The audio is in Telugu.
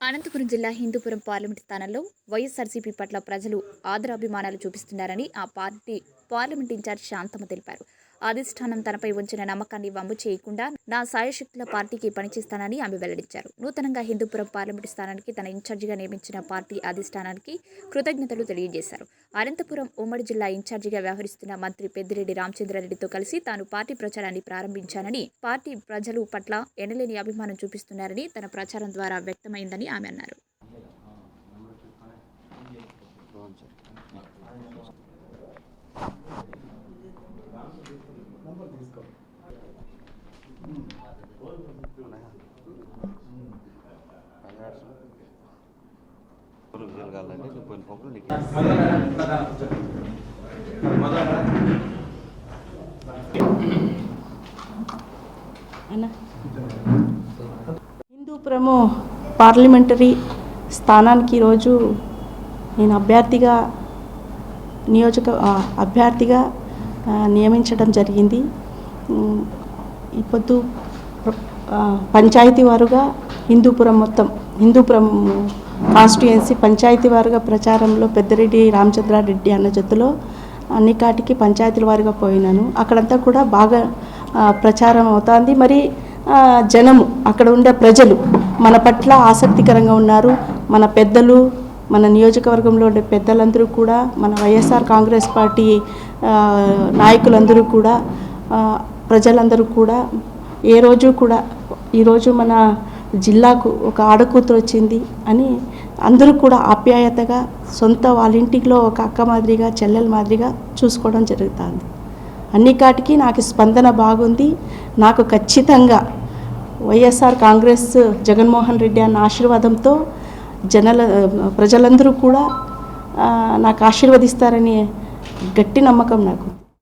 అనంతపురం జిల్లా హిందూపురం పార్లమెంట్ స్థానంలో వైఎస్ఆర్సీపీ పట్ల ప్రజలు ఆదరాభిమానాలు చూపిస్తున్నారని ఆ పార్టీ పార్లమెంట్ ఇన్ఛార్జ్ శాంతమ్మ తెలిపారు. అధిష్టానం తనపై ఉంచిన నమ్మకాన్ని వమ్ము చేయకుండా నా సాయశక్తుల పార్టీకి పనిచేస్తానని ఆమె వెల్లడించారు. నూతనంగా హిందూపురం పార్లమెంటు స్థానానికి తన ఇన్ఛార్జిగా నియమించిన పార్టీ అధిష్టానానికి కృతజ్ఞతలు తెలియజేశారు. అనంతపురం ఉమ్మడి జిల్లా ఇన్ఛార్జిగా వ్యవహరిస్తున్న మంత్రి పెద్దిరెడ్డి రామచంద్రారెడ్డితో కలిసి తాను పార్టీ ప్రచారాన్ని ప్రారంభించానని పార్టీ ప్రజలు పట్ల ఎనలేని అభిమానం చూపిస్తున్నారని తన ప్రచారం ద్వారా వ్యక్తమైందని ఆమె అన్నారు. హిందూ ప్రమో హిందూపురము పార్లమెంటరీ స్థానానికి ఈరోజు నేను అభ్యర్థిగా నియోజక అభ్యర్థిగా నియమించడం జరిగింది. ఇప్పుడు ఈ పొద్దు పంచాయతీ వారుగా హిందూపురం మొత్తం హిందూపురం కాన్స్టిట్యుయెన్సీ పంచాయతీ వారుగా ప్రచారంలో పెద్దిరెడ్డి రామచంద్రారెడ్డి అన్న జతలో అన్ని కాటికి పంచాయతీల వారిగా పోయినాను. అక్కడంతా కూడా బాగా ప్రచారం అవుతుంది. మరి జనము అక్కడ ఉండే ప్రజలు మన పట్ల ఆసక్తికరంగా ఉన్నారు. మన పెద్దలు మన నియోజకవర్గంలో ఉండే పెద్దలందరూ కూడా మన వైఎస్ఆర్ కాంగ్రెస్ పార్టీ నాయకులందరూ కూడా ప్రజలందరూ కూడా ఏ రోజు కూడా ఈరోజు మన జిల్లాకు ఒక ఆడకూతురు వచ్చింది అని అందరూ కూడా ఆప్యాయతగా సొంత వాళ్ళ ఇంటిలో ఒక అక్క మాదిరిగా చెల్లెల మాదిరిగా చూసుకోవడం జరుగుతుంది. అన్నికాటికి నాకు స్పందన బాగుంది. నాకు ఖచ్చితంగా వైఎస్ఆర్ కాంగ్రెస్ జగన్మోహన్ రెడ్డి అన్న ఆశీర్వాదంతో జనల ప్రజలందరూ కూడా నాకు ఆశీర్వదిస్తారని గట్టి నమ్మకం నాకు.